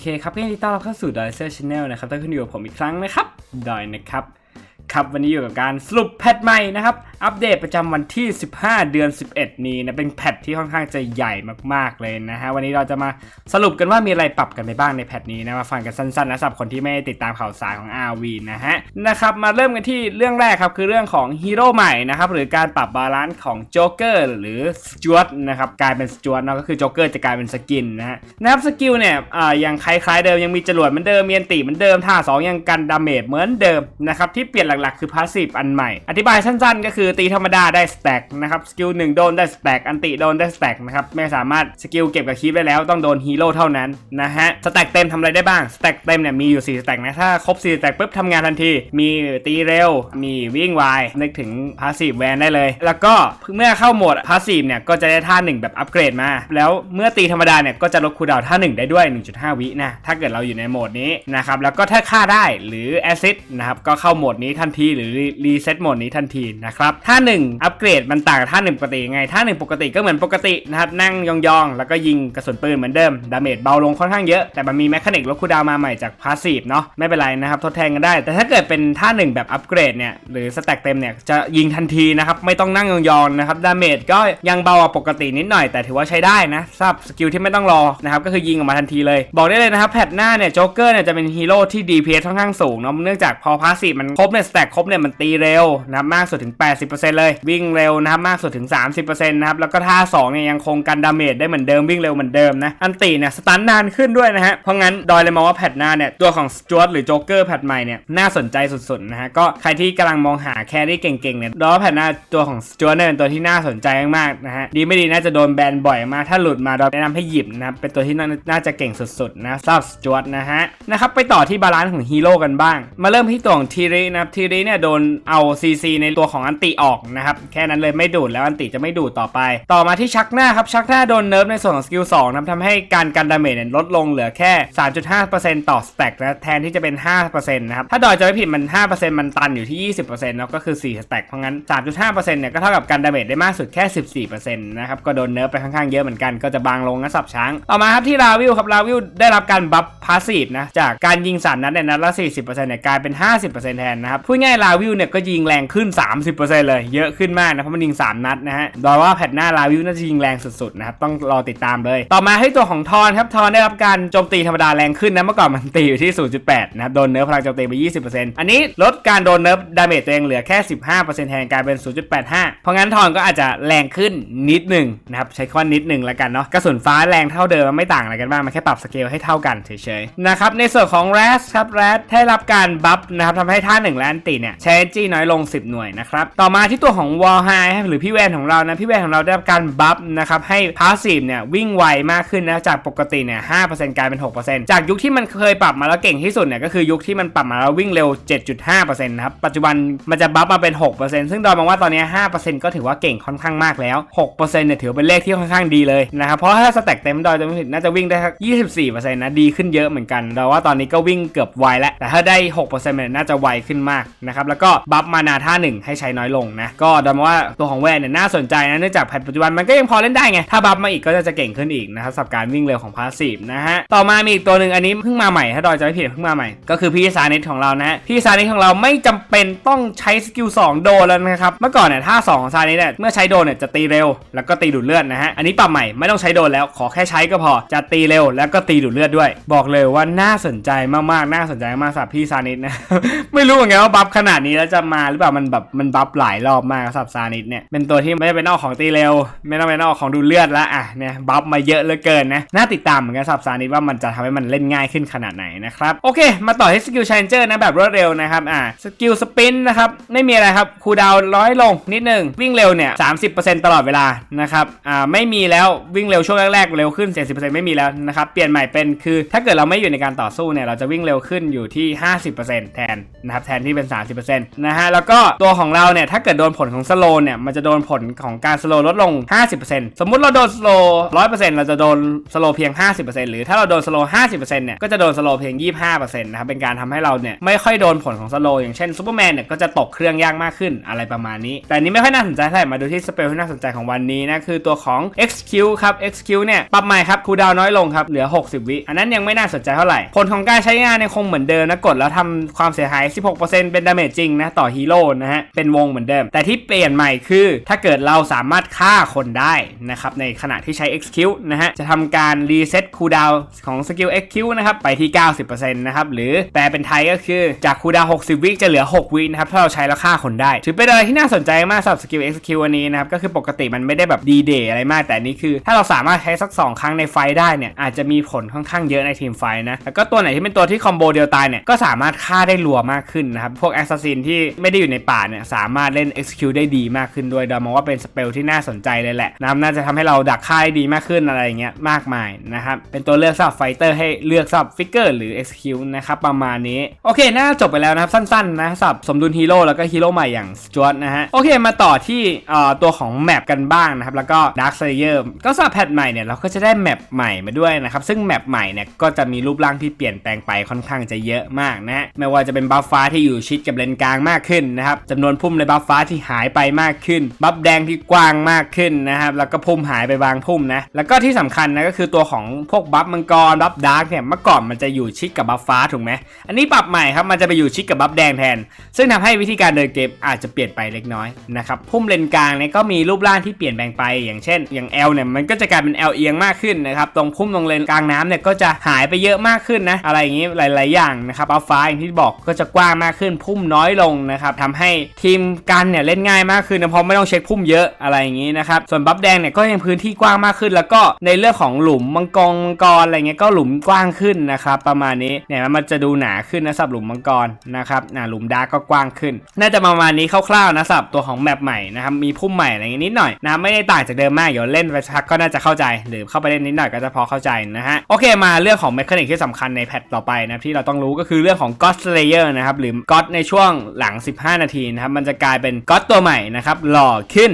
เคครับก็ยินดีต้อนรับเข้าสู่ d o y s e r Channel นะครับถ้าคุณอยู่กับผมอีกครั้งนะครับ ดอยนะครับ ครับวันนี้อยู่กับการสรุปแพทใหม่นะครับ อัปเดตประจำวันที่ 15 เดือน 11 นี้นะเป็นแพทที่ค่อนข้างจะใหญ่มากๆเลยนะฮะวันนี้เราจะมาสรุปกันว่ามีอะไรปรับกันไปบ้างในแพทนี้นะมาฟังกันสั้นๆนะสำหรับคนที่ไม่ติดตามข่าวสารของ RV นะฮะนะครับมาเริ่มกันที่เรื่องแรกครับคือเรื่องของฮีโร่ใหม่นะครับหรือการปรับบาลานซ์ของโจ๊กเกอร์หรือสจวตนะครับกลายเป็นสจวตเนาะก็คือโจ๊กเกอร์จะกลายเป็นสกินนะฮะนะครับสกิลเนี่ยอ่ายังคล้ายๆเดิมยังมีจรวดเหมือนเดิมเมีอันติเหมือนเดิมท่าสองยังกันดาเมจเหมือนเดิมนะครับที่เปลี่ยนหลักๆ คือพาสซีฟอันใหม่ อธิบายสั้น ๆ ก็คือตีธรรมดาได้สแต็กนะครับสกิลหนึ่งโดนได้สแต็กอันติโดนได้สแต็กนะครับไม่สามารถสกิลเก็บกับคีปได้แล้วต้องโดนฮีโร่เท่านั้นนะฮะสแต็กเต็มทำอะไรได้บ้างสแต็กเต็มเนี่ยมีอยู่4สแต็กนะถ้าครบ4สแต็กปุ๊บทำงานทันที มีตีเร็ว มีวิ่งไวนึกถึงพาสซีฟแวนได้เลย แล้วก็เมื่อเข้าโหมดพาสซีฟเนี่ยก็จะได้ท่าหนึ่งแบบอัปเกรดมา แล้วเมื่อตีธรรมดาเนี่ยก็จะลดคูดาวท่าหนึ่งได้ด้วย 1.5 วินะถ้าเกิดเราอยู่ในโหมดนี้นะครับแล้วก็ถ้าฆ่าได้หรือแอซิดนะครับก็เข้าโหมดนี้ทันทีหรือรีเซ็ตโหมดนี้ทันทีนะครับท่าหนึ่งอัปเกรดมันต่างกับท่าหนึ่งปกติยังไงท่าหนึ่งปกติก็เหมือนปกตินะครับนั่งยองๆ แล้วก็ยิงกระสุนปืนเหมือนเดิมดาเมจเบาลงค่อนข้างเยอะแต่มันมีแมคานิกลดคูดาวมาใหม่จากพาสซีฟเนาะไม่เป็นไรนะครับทดแทนกันได้ แต่ถ้าเกิดเป็นท่าหนึ่งแบบอัปเกรดเนี่ยหรือสแต็กเต็มเนี่ยจะยิงทันทีนะครับไม่ต้องนั่งยองๆนะครับดาเมจก็ยังเบากว่าปกตินิดหน่อย แต่ถือว่าใช้ได้นะสำหรับสกิลที่ไม่ต้องรอนะครับก็คือยิงออกมาทันทีเลย บอกได้เลยนะครับแพทหน้าเนี่ยโจ๊กเกอร์เนี่ยจะเป็นฮีโร่ที่ DPS ค่อนข้างสูงเนาะเนื่องจากพอพาสซีฟมันครบเนี่ยสแต็กครบเนี่ยมันตีเร็วนะมากสุดถึง 80เลย วิ่งเร็วนะครับมากสุดถึง 30%นะครับแล้วก็ท่า2เนี่ยยังคงกันดาเมจได้เหมือนเดิมวิ่งเร็วเหมือนเดิมนะอันตีเนี่ยสตันนานขึ้นด้วยนะฮะเพราะงั้นดอยเลยมองว่าแพทหน้าเนี่ยตัวของสจวตหรือโจ๊กเกอร์แพทใหม่เนี่ยน่าสนใจสุดๆนะฮะก็ใครที่กำลังมองหาแครี่เก่งๆเนี่ยดอยว่าแพทหน้าตัวของสจวตเนี่ยเป็นตัวที่น่าสนใจมากๆนะฮะดีไม่ดีน่าจะโดนแบนบ่อยมากถ้าหลุดมาดอยแนะนำให้หยิบนะครับเป็นตัวที่น่าจะเก่งสุดๆนะสำหรับสจวตนะฮะนะครับไปต่อที่บาลานซ์ของฮีโร่กันบ้าง มาเริ่มที่ตัวของทีรีนะครับทีรีเนี่ยโดนเอา CC ในตัวของอันติออกนะครับแค่นั้นเลยไม่ดูดแล้วอันติจะไม่ดูดต่อไป ต่อมาที่ชักหน้าครับชักหน้าโดนเนิร์ฟในส่วนของสกิล2นะทำให้การกันดาเมจลดลงเหลือแค่ 3.5%ต่อสแต็กนะแทนที่จะเป็น 5%นะครับถ้าดอยจะไม่ผิดมัน 5%มันตันอยู่ที่ 20%เนาะก็คือ 4 สแต็กเพราะงั้น 3.5%เนี่ยก็เท่ากับการดาเมจได้มากสุดแค่ 14%นะครับก็โดนเนิร์ฟไปค่อนข้างเยอะเหมือนกันก็จะบางลงนะสับช้างต่อมาครับที่ลาวิลครับลาวิลได้รับการบัฟพาสซีฟนะจากการยิงสามนัดในนัดละ40%เนี่ยกลายเป็น 50%แทนนะครับพูดง่ายลาวิลเนี่ยก็ยิงแรงขึ้น 30%เลย เยอะขึ้นมากนะเพราะมันยิง 3 นัดนะฮะโดยว่าแพทหน้าลาวิลน่าจะยิงแรงสุดๆนะครับต้องรอติดตามเลย ต่อมาให้ตัวของทอนครับทอนได้รับการโจมตีธรรมดาแรงขึ้นนะเมื่อก่อนมันตีอยู่ที่ 0.8 นะครับโดนเนิร์ฟพลังโจมตีไป 20%อันนี้ลดการโดนเนิร์ฟดาเมจตัวเองเหลือแค่ 15%แทนกลายเป็น 0.85 เพราะงั้นทอนก็อาจจะแรงขึ้นนิดหนึ่งนะครับใช้ข้อนิดหนึ่งแล้วกันเนาะกระสุนฟ้าแรงเท่าเดิมไม่ต่างอะไรกันบ้างมันแค่ปรับสเกลให้เท่ากันเฉยๆนะครับในส่วนของแรสครับแรสได้รับการบัฟนะครับทำให้ท่า1และอันติเนี่ยใช้จีน้อยลง 10 หน่วยนะครับต่อมาที่ตัวของวอลไฮหรือพี่แวนของเรานะพี่แวนของเราได้รับการบัฟนะครับให้พาสซีฟเนี่ยวิ่งไวมากขึ้นนะจากปกติเนี่ย5%กลายเป็น6%จากยุคที่มันเคยปรับมาแล้วเก่งที่สุดเนี่ยก็คือยุคที่มันปรับมาแล้ววิ่งเร็ว7.5%นะครับปัจจุบันมันจะบัฟมาเป็น6%ซึ่งดอยมองว่าตอนนี้5%ก็ถือว่าเก่งค่อนข้างมากแล้ว6%เนี่ยถือเป็นเลขที่ค่อนข้างดีเลยนะครับเพราะถ้าสแต็กเต็มดอยจะไม่ผิดน่าจะวิ่งได้สัก24%นะดีขึ้นเยอะเหมือนกันดอยว่าตอนนี้ก็วิ่งเกือบไวแล้วแต่ถ้าได้6%เนี่ยน่าจะไวขึ้นมากนะครับแล้วก็บัฟมานาท่าหนึ่งให้ใช้น้อยลงนะ ก็ดมองว่าตัวของแวนเนี่ยน่าสนใจนะเนื่องจากแพทปัจจุบันมันก็ยังพอเล่นได้ไง ถ้าบัฟมาอีกก็จะเก่งขึ้นอีกนะครับสับการวิ่งเร็วของพาสซีฟนะฮะต่อมามีอีกตัวหนึ่งอันนี้เพิ่งมาใหม่ถ้าดอยจะไม่ผิดเพิ่งมาใหม่ก็คือพี่ซานิสของเรานะพี่ซานิสของเราไม่จำเป็นต้องใช้สกิล2โดนแล้วนะครับเมื่อก่อนเนี่ยท่า2ของซานิสเนี่ยเมื่อใช้โดนเนี่ยจะตีเร็ว แล้วก็ตีดูดเลือดนะฮะอันนี้ปรับใหม่ไม่ต้องใช้โดนแล้วขอแค่ใช้ก็พอจะตีเร็ว แล้วก็ตีดูดเลือดด้วย บอกเลยว่าน่าสนใจมากๆน่าสนใจมากสำหรับพี่ซานิสนะไม่รู้เหมือนกันว่าบัฟขนาดนี้แล้วจะมาหรือเปล่ามันแบบมันบัฟหลายายรอบมากสำหรับซานิสเนี่ยเป็นตัวที่ไม่ได้เป็นนอกของตีเร็ว ไม่ต้องเป็นนอกของดูเลือดแล้วอะเนี่ยบัฟมาเยอะเหลือเกินนะน่าติดตามเหมือนกันสำหรับซานิสว่ามันจะทำให้มันเล่นง่ายขึ้นขนาดไหนนะครับโอเค มาต่อที่สกิลเชนเจอร์นะแบบรวดเร็วนะครับอ่าสกิลสปินนะครับไม่มีอะไรครับคูดาวร้อยลงนิดนึงวิ่งเร็วเนี่ย30%ตลอดเวลานะครับอ่าไม่มีแล้ววิ่งเร็วช่วงแรกๆเร็วขึ้น70%ไม่มีแล้วนะครับเปลี่ยนใหม่เป็นคือ ถ้าเกิดเราไม่อยู่ในการต่อสู้เนี่ยเราจะวิ่งเร็วขึ้นอยู่ที่50%แทนนะครับแทนที่เป็น30%นะฮะแล้วก็ตัวของเราเนี่ยถ้าเกิดโดนผลของสโลเนี่ย มันจะโดนผลของการสโลลดลง 50%สมมุติเราโดนสโล100%เราจะโดนสโลเพียง 50%หรือถ้าเราโดนสโล50%เนี่ย ก็จะโดนสโลเพียง 25%นะครับ เป็นการทำให้เราเนี่ยไม่ค่อยโดนผลของสโลอย่างเช่นซูเปอร์แมนเนี่ยก็จะตกเครื่องยากมากขึ้นอะไรประมาณนี้ แต่นี้ไม่ค่อยน่าสนใจเท่าไหร่ มาดูที่สเปลที่น่าสนใจของวันนี้นะ คือตัวของ XQ ครับ XQ เนี่ยปรับใหม่ครับคูดาวน้อยลงครับเหลือ 60 วิ อันนั้นยังไม่น่าสนใจเท่าไหร่ ผลของการใช้งานเนี่ยคงเหมือนเดิมนะกดแล้วทำความเสียหาย 16%เป็นดาเมจจริงนะต่อฮีโร่นะฮะเป็นวงเหมือนเดิม แต่ที่เปลี่ยนใหม่คือ ถ้าเกิดเราสามารถฆ่าคนได้นะครับในขณะที่ใช้ XQ นะฮะจะทำการรีเซ็ตคูดาวของสกิล XQ นะครับไปที่ 90%นะครับหรือแปลเป็นไทยก็คือจากคูดาว60 วิจะเหลือ 6 วินะครับถ้าเราใช้แล้วฆ่าคนได้ถือเป็นอะไรที่น่าสนใจมากสำหรับสกิล XQ อันนี้นะครับก็คือปกติมันไม่ได้แบบดีเดย์อะไรมาก แต่นี้คือ ถ้าเราสามารถใช้สัก 2 ครั้งในไฟได้เนี่ยอาจจะมีผลค่อนข้างเยอะในทีมไฟนะแล้วก็ตัวไหนที่เป็นตัวที่คอมโบเดียวตายเนี่ยก็สามารถฆ่าได้รัวมากขึ้นนะครับพวกแอสซัสซินที่ไม่ได้อยู่ในป่าเนี่ยสามารถเล่น execute ได้ดีมากขึ้นด้วยโดยมองว่าเป็นสเปลที่น่าสนใจเลยแหละนะครับน่าจะทำให้เราดักฆ่าได้ดีมากขึ้นอะไรอย่างเงี้ยมากมายนะครับเป็นตัวเลือกสำหรับไฟเตอร์ให้เลือกสำหรับฟิกเกอร์หรือ execute นะครับประมาณนี้โอเคน่าจบไปแล้วนะครับสั้นๆนะสำหรับสมดุลฮีโร่แล้วก็ฮีโร่ใหม่อย่างสจวตนะฮะโอเคมาต่อที่เอ่อตัวของแมปกันบ้างนะครับแล้วก็ Dark Slayer ก็สำหรับแพทใหม่เนี่ยเราก็จะได้แมปใหม่มาด้วยนะครับซึ่งแมปใหม่เนี่ยก็จะมีรูปร่างที่เปลี่ยนแปลงไปค่อนข้างจะเยอะมากนะฮะไม่ว่าจะเป็นบัฟฟ้าที่อยู่ชิดกับเลนกลางมากขึ้นนะครับจำนวนพุ่มในบัฟฟ้าที่หายไปมากขึ้น บัฟแดงที่กว้างมากขึ้นนะครับแล้วก็พุ่มหายไปบางพุ่มนะแล้วก็ที่สำคัญนะก็คือตัวของพวกบัฟมังกรบัฟดาร์กเนี่ยเมื่อก่อนมันจะอยู่ชิดกับบัฟฟ้าถูกไหมอันนี้ปรับใหม่ครับมันจะไปอยู่ชิดกับบัฟแดงแทน ซึ่งทำให้วิธีการเดินเกมอาจจะเปลี่ยนไปเล็กน้อยนะครับพุ่มเลนกลางเนี่ยก็มีรูปร่างที่เปลี่ยนแปลงไป อย่างเช่น อย่าง L เนี่ยมันก็จะกลายเป็น L เอียงมากขึ้นนะครับตรงพุ่มตรงเลนกลางน้ำเนี่ยก็จะหายไปเยอะมากขึ้นนะอะไรอย่างนี้หลาย ๆ อย่างนะครับบัฟฟ้าอย่างที่บอกก็จะกว้างมากขึ้นพุ่มน้อยลงนะครับทำให้ทีมกันเนี่ยเล่นง่ายมากขึ้นนะเพราะไม่ต้องเช็คพุ่มเยอะอะไรอย่างนี้นะครับส่วนบัฟแดงเนี่ยก็ยังพื้นที่กว้างมากขึ้น แล้วก็ในเรื่องของหลุมมังกรมังกรอะไรเงี้ยก็หลุมกว้างขึ้นนะครับประมาณนี้เนี่ยมันจะดูหนาขึ้นนะสับหลุมมังกรนะครับอ่าหลุมดาร์กก็กว้างขึ้น น่าจะประมาณนี้คร่าวๆนะสับตัวของแมปใหม่นะครับมีพุ่มใหม่อะไรเงี้ยนิดหน่อยนะไม่ได้ต่างจากเดิมมากเดี๋ยวเล่นไปสักก็น่าจะเข้าใจ หรือเข้าไปเล่นนิดหน่อยก็จะพอเข้าใจนะฮะโอเคมาเรื่องของเมคานิกที่สำคัญในแพทต่อไปนะที่เราต้องรู้ก็คือเรื่องของ God Slayer นะครับหรือ God ในช่วงหลัง 15 นาทีนะครับมันจะกลายเป็น God ตัวใหม่นะครับหล่อขึ้น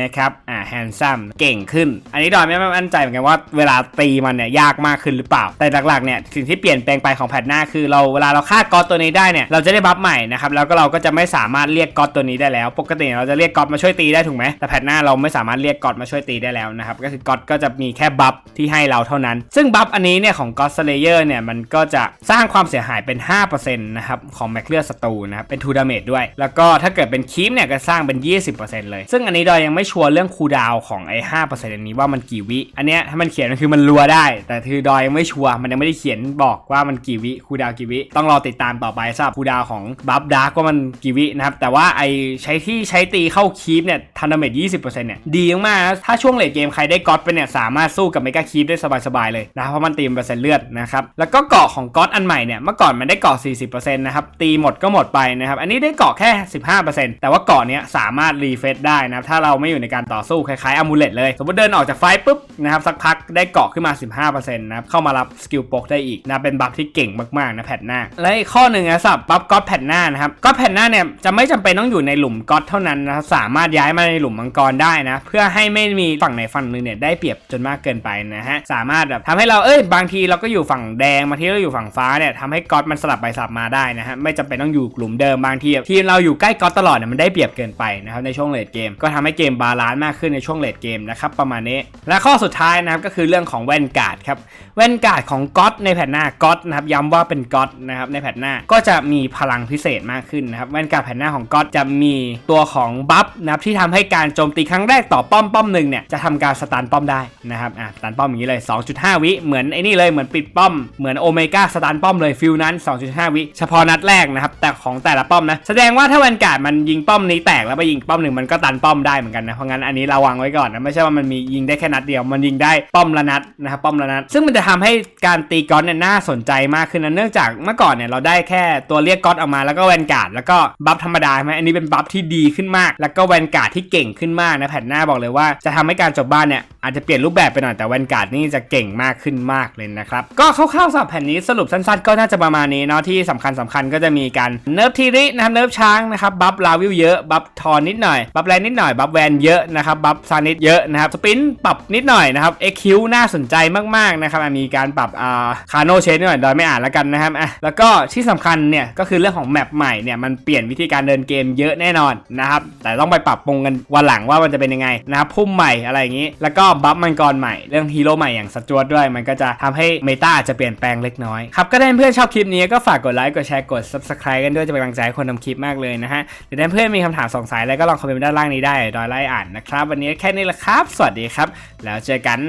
นะครับอ่าแฮนซัมเก่งขึ้น อันนี้ดอยไม่มั่นใจเหมือนกันว่าเวลาตีมันเนี่ยยากมากขึ้นหรือเปล่า แต่หลักๆเนี่ยสิ่งที่เปลี่ยนแปลงไปของแพทหน้าคือเราเวลาเราฆ่าก็อดตัวนี้ได้เนี่ยเราจะได้บัฟใหม่นะครับแล้วก็เราก็จะไม่สามารถเรียกก็อดตัวนี้ได้แล้ว ปกติเราจะเรียกก็อดมาช่วยตีได้ถูกไหมแต่แพทหน้าเราไม่สามารถเรียกก็อดมาช่วยตีได้แล้วนะครับก็คือก็อดก็จะมีแค่บัฟที่ให้เราเท่านั้น ซึ่งบัฟอันนี้เนี่ยของก็อดสเลเยอร์เนี่ยมันก็จะสร้างความเสียหายเป็น5%นะครับของแมกเลือดศัตรูนะครับเป็นทูดาเมจด้วย แล้วก็ถ้าเกิดเป็นคีปเนี่ยก็สร้างเป็น 20%เลย ซึ่งอันนี้ดอยยังไม่ชัวร์เรื่องคูดาวของไอ้5%อันนี้ว่ามันกี่วิ อันเนี้ยถ้ามันเขียนก็คือมันรัวได้ แต่คือดอยยังไม่ชัวร์มันยังไม่ได้เขียนบอกว่ามันกี่วิคูดาวกี่วิ ต้องรอติดตามต่อไปสำหรับคูดาวของบัฟดาร์กว่ามันกี่วินะครับ แต่ว่าไอ้ใช้ที่ใช้ตีเข้าคีปเนี่ยทันดาเมจ20%เนี่ยดีมากถ้าช่วงเลทเกมใครได้ก๊อตไปเนี่ยสามารถสู้กับเมกาคีปได้สบายๆเลยนะเพราะมันตีมเปอร์เซ็นต์เลือดนะครับแล้วก็เกาะของก๊อตอันใหม่เนี่ยเมื่อก่อนมันได้เกาะ40%นะครับตีหมดก็หมดไปนะครับอันนี้ได้เกาะแค่ 15%แต่ว่าเกาะเนี้ยสามารถรีเฟซได้นะครับถ้าเราไม่อยู่ในการต่อสู้คล้ายๆอามูเลตเลย สมมติเดินออกจากไฟปุ๊บนะครับสักพักได้เกาะขึ้นมา 15%นะครับเข้ามารับสกิลปกได้อีกนะเป็นบัฟที่เก่งมากๆนะแพทหน้า และอีกข้อหนึ่งนะสำหรับบัฟก๊อตแพทหน้านะครับก๊อตแพทหน้าเนี่ยจะไม่จำเป็นต้องอยู่ในหลุมก๊อตเท่านั้นนะครับสามารถย้ายมาในหลุมมังกรได้นะเพื่อให้ไม่มีฝั่งไหนฝั่งหนึงเนี่ยได้เปรียบจนมากเกินไปนะฮะสามารถแบบทำให้เราเอ้ยบางทีเราก็อยู่ฝั่งแดงบางทีเราอยู่ฝั่งฟ้าเนี่ยทำให้ก๊อตมันสลับไปสลับมาได้นะฮะไม่จำเป็นต้องอยู่กลุ่มเดิมบางทีทีมเราอยู่ใกล้ก๊อตตลอดเนี่ยมันได้เปรียบเกินไปนะครับในช่วงเลดเกม ก็ทำให้เกมบาลานซ์มากขึ้นในช่วงเลดเกมนะครับประมาณนี้ และข้อสุดท้ายนะครับก็คือเรื่องของแว่นการ์ดครับแว่นการ์ดของก๊อตในแผ่นหน้าก๊อตนะครับย้ำว่าเป็นก๊อตนะครับในแผ่นหน้าก็จะมีพลังพิเศษมากขึ้นนะครับแว่นการ์ดแผ่นหน้าของก๊อตจะมีตัวของบัฟนะครับที่ทำให้การโจมตีครั้งแรกต่อป้อมป้อมหนึ่งเนี่ยจะทำการสตันป้อมได้นะครับอะสตันป้อมอย่างนี้เลย 2.5 วิเหมือนไอ้นี่เลยเหมือนปิดป้อมเหมือนโอเมก้าสตันป้อมเลยฟิลนั้น 2.5 วิเฉพาะนัดแรกนะครับแต่ของแต่ละป้อมนะแสดงว่าถ้าแวนการ์ดมันยิงป้อม้อมนี้แตกแล้วไปยิงป้อมหนึ่งมันก็ตันป้อมได้เหมือนกันนะเพราะงั้นอันนี้ระวังไว้ก่อนนะไม่ใช่ว่ามันมียิงได้แค่นัดเดียวมันยิงได้ป้อมละนัดนะครับป้อมละนัด ซึ่งมันจะทำให้การตีก๊อตเนี่ยน่าสนใจมากขึ้นนะเนื่องจากเมื่อก่อนเนี่ยเราได้แค่ตัวเรียกก๊อตออกมาแล้วก็แวนการ์ดแล้วก็บัฟธรรมดาใช่ไหมอันนี้เป็นบัฟที่ดีขึ้นมาก แล้วก็แวนการ์ดที่เก่งขึ้นมากนะแผ่นหน้าบอกเลยว่าจะทำให้การจบบ้านเนี่ยอาจจะเปลี่ยนรูปแบบไปหน่อยแต่แวนการ์ดนี่จะเก่งมากขึ้นมากเลยนะครับก็คร่าวๆสำหรับแผ่นนี้สรุปสั้นๆ ก็น่าจะประมาณนี้เนาะที่สำคัญสำคัญก็จะมีการเนิร์ฟทีรินะครับเนิร์ฟช้างนะครับบัฟลาวิวเยเยอะบัฟทอนนิดหน่อยบัฟแรงนิดหน่อยบัฟแวนเยอะนะครับบัฟซานิดเยอะนะครับสปินปรับนิดหน่อยนะครับเอ็กคิวน่าสนใจมากๆนะครับมีการปรับอ่าคาโนเชนนิดหน่อยโดยไม่อ่านแล้วกันนะครับอะแล้วก็ที่สำคัญเนี่ยก็คือเรื่องของแมปใหม่เนี่ยมันเปลี่ยนวิธีการเดินเกมเยอะแน่นอนนะครับแต่ต้องไปปรับปรุงกันวันหลังว่ามันจะเป็นยังไงนะครับพุ่มใหม่อะไรอย่างนี้ แล้วก็บัฟมังกรใหม่เรื่องฮีโร่ใหม่อย่างสจวตด้วย มันก็จะทำให้เมตาอาจจะเปลี่ยนแปลงเล็กน้อยครับก็ได้เพื่อนชอบคลิปนี้ก็ฝากกดไลค์กดแชร์กด subscribe กันด้วยจะเป็นกำลังใจให้คนทำคลิปมากเลยนะฮะหรือถ้เพื่อนมีคำถามสงสัยอะไรก็ลองคอมเมนต์ด้านล่างนี้ได้ดอยไล่อ่านนะครับ วันนี้แค่นี้ละครับ สวัสดีครับ แล้วเจอกัน